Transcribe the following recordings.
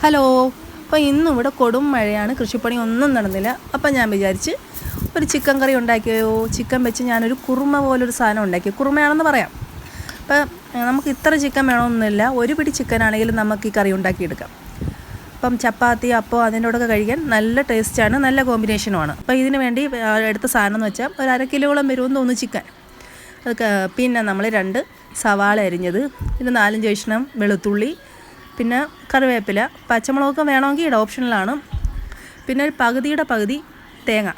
Hello അപ്പോൾ ഇന്നും ഇവിടെ കൊടും മഴയാണ് കൃഷിപ്പണി ഒന്നും നടന്നില്ല. അപ്പം ഞാൻ വിചാരിച്ച് ഒരു ചിക്കൻ കറി ഉണ്ടാക്കിയോ? ചിക്കൻ വെച്ച് ഞാനൊരു കുറുമ പോലൊരു സാധനം ഉണ്ടാക്കി. കുറുമയാണെന്ന് പറയാം. അപ്പം നമുക്ക് ഇത്ര ചിക്കൻ വേണമെന്നില്ല. ഒരു പിടി ചിക്കൻ ആണെങ്കിലും നമുക്ക് ഈ കറി ഉണ്ടാക്കിയെടുക്കാം. അപ്പം ചപ്പാത്തി അപ്പോൾ അതിനോടൊക്കെ കഴിക്കാൻ നല്ല ടേസ്റ്റാണ് നല്ല കോമ്പിനേഷനുമാണ് അപ്പോൾ ഇതിന് വേണ്ടി എടുത്ത സാധനം എന്ന് വെച്ചാൽ ഒരു അര കിലോളം വരുമെന്ന് തോന്നുന്നു ചിക്കൻ. അത് പിന്നെ നമ്മൾ രണ്ട് സവാള അരിഞ്ഞത് പിന്നെ നാലഞ്ച് കഷ്ണം വെളുത്തുള്ളി പിന്നെ കറിവേപ്പില പച്ചമുളകൊക്കെ വേണമെങ്കിൽ ഇവിടെ ഓപ്ഷനിലാണ്. പിന്നെ ഒരു പകുതിയുടെ പകുതി തേങ്ങ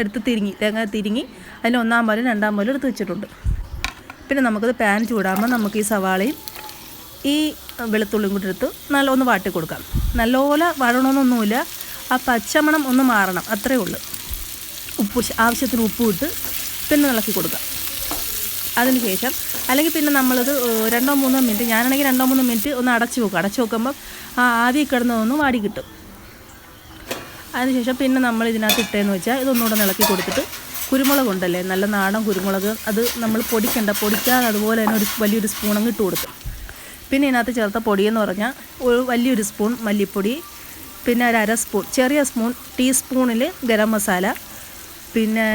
എടുത്ത് തിരിങ്ങി തേങ്ങ തിരിങ്ങി അതിൽ ഒന്നാം പോലും രണ്ടാം പോലും എടുത്ത് വെച്ചിട്ടുണ്ട്. പിന്നെ നമുക്കത് പാൻ ചൂടാകുമ്പോൾ നമുക്ക് ഈ സവാളയും ഈ വെളുത്തുള്ളിയും കൂടി എടുത്ത് നല്ല ഒന്ന് വാട്ടി കൊടുക്കാം. നല്ലപോലെ വഴണമെന്നൊന്നുമില്ല ആ പച്ചമണം ഒന്ന് മാറണം അത്രയേ ഉള്ളൂ. ഉപ്പ് ആവശ്യത്തിന് ഉപ്പ് ഇട്ട് പിന്നെ ഇളക്കി കൊടുക്കാം. അതിന് ശേഷം അല്ലെങ്കിൽ പിന്നെ നമ്മളത് രണ്ടോ മൂന്നോ മിനിറ്റ് ഞാനാണെങ്കിൽ രണ്ടോ മൂന്നോ മിനിറ്റ് ഒന്ന് അടച്ച് വെക്കും. അടച്ച് വെക്കുമ്പം ആ ആവി കിടന്നതൊന്ന് വാടി കിട്ടും. അതിനുശേഷം പിന്നെ നമ്മൾ ഇതിനകത്ത് ഇട്ടതെന്ന് വെച്ചാൽ ഇതൊന്നുകൂടെ ഇളക്കി കൊടുത്തിട്ട് കുരുമുളക് ഉണ്ടല്ലേ നല്ല നാടൻ കുരുമുളക് അത് നമ്മൾ പൊടിക്കണ്ട പൊടിക്കാതെ അതുപോലെ തന്നെ ഒരു വലിയൊരു സ്പൂൺ അങ്ങ് ഇട്ട് കൊടുക്കും പിന്നെ ഇതിനകത്ത് ചേർത്ത പൊടിയെന്ന് പറഞ്ഞാൽ ഒരു വലിയൊരു സ്പൂൺ മല്ലിപ്പൊടി പിന്നെ ഒരു അര സ്പൂൺ ചെറിയ സ്പൂൺ ടീസ്പൂണിൽ ഗരം മസാല പിന്നെ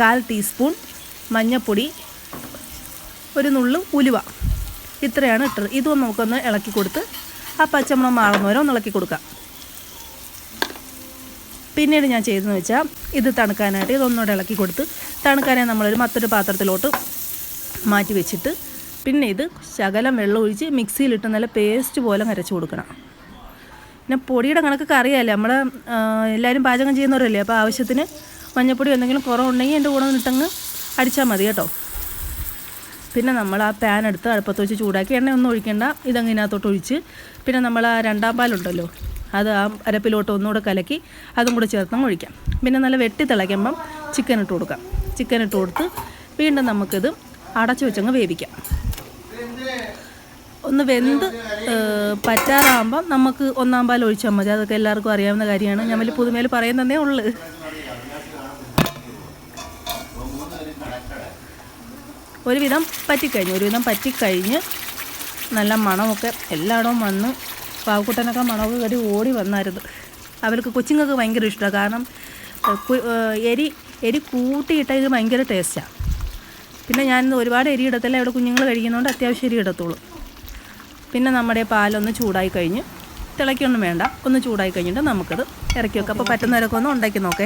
കാൽ ടീസ്പൂൺ മഞ്ഞൾപ്പൊടി ഒരു നുള്ളു ഉലുവ. ഇത്രയാണ് ഇട്ടത്. ഇതും നമുക്കൊന്ന് ഇളക്കി കൊടുത്ത് ആ പച്ചമണം മാറുന്നവരെ ഒന്ന് ഇളക്കി കൊടുക്കാം. പിന്നീട് ഞാൻ ചെയ്തതെന്ന് വെച്ചാൽ ഇത് തണുക്കാനായിട്ട് ഇതൊന്നുകൂടെ ഇളക്കി കൊടുത്ത് തണുക്കാനെ നമ്മളൊരു മറ്റൊരു പാത്രത്തിലോട്ട് മാറ്റി വെച്ചിട്ട് പിന്നെ ഇത് ശകലം വെള്ളം ഒഴിച്ച് മിക്സിയിലിട്ട് നല്ല പേസ്റ്റ് പോലെ അരച്ച് കൊടുക്കണം. പിന്നെ പൊടിയുടെ കണക്കൊക്കെ അറിയാമല്ലേ നമ്മൾ എല്ലാവരും പാചകം ചെയ്യുന്നവരല്ലേ? അപ്പോൾ ആവശ്യത്തിന് മഞ്ഞപ്പൊടി എന്തെങ്കിലും കുറവുണ്ടെങ്കിൽ എന്റെ കൂടെ നിന്നിട്ടങ്ങ് അടിച്ചാൽ മതി കേട്ടോ. പിന്നെ നമ്മൾ ആ പാൻ എടുത്ത് അടുപ്പത്ത് വെച്ച് ചൂടാക്കി എണ്ണയൊന്നും ഒഴിക്കേണ്ട. ഇതങ്ങ് ഇതിനകത്തോട്ട് ഒഴിച്ച് പിന്നെ നമ്മൾ ആ രണ്ടാം പാലുണ്ടല്ലോ അത് ആ അരപ്പിലോട്ട് ഒന്നുകൂടെ കലക്കി അതും കൂടെ ചേർത്ത് ഒഴിക്കാം. പിന്നെ നല്ല വെട്ടി തിളയ്ക്കുമ്പം ചിക്കൻ ഇട്ട് കൊടുക്കാം. ചിക്കൻ ഇട്ട് കൊടുത്ത് വീണ്ടും നമുക്കിത് അടച്ചു വെച്ചങ്ങ് വേവിക്കാം. ഒന്ന് വെന്ത് പറ്റാറാകുമ്പം നമുക്ക് ഒന്നാം പാൽ ഒഴിച്ചാൽ മതി. അതൊക്കെ എല്ലാവർക്കും അറിയാവുന്ന കാര്യമാണ്. ഞാൻ വലിയ പുതുമയിൽ പറയുന്നതേ ഉള്ളൂ. ഒരുവിധം പറ്റിക്കഴിഞ്ഞു. ഒരുവിധം പറ്റിക്കഴിഞ്ഞ് നല്ല മണമൊക്കെ എല്ലായിടവും വന്ന് പാവക്കുട്ടനൊക്കെ മണമൊക്കെ കടി ഓടി വന്നായിരുന്നു. അവർക്ക് കൊച്ചുങ്ങൾക്ക് ഭയങ്കര ഇഷ്ടമാണ്. കാരണം എരി എരി കൂട്ടിയിട്ടാൽ ഇത് ഭയങ്കര ടേസ്റ്റാണ് പിന്നെ ഞാൻ ഒരുപാട് എരി ഇടത്തില്ല. ഇവിടെ കുഞ്ഞുങ്ങൾ കഴിക്കുന്നതുകൊണ്ട് അത്യാവശ്യം എരി ഇടത്തുള്ളൂ. പിന്നെ നമ്മുടെ പാലൊന്ന് ചൂടായി കഴിഞ്ഞ് തിളയ്ക്കൊന്നും വേണ്ട. ഒന്ന് ചൂടായി കഴിഞ്ഞിട്ട് നമുക്കത് ഇറക്കി വെക്കാം. അപ്പോൾ പറ്റുന്നവരൊക്കെ ഒന്ന് ഉണ്ടാക്കി നോക്കേ.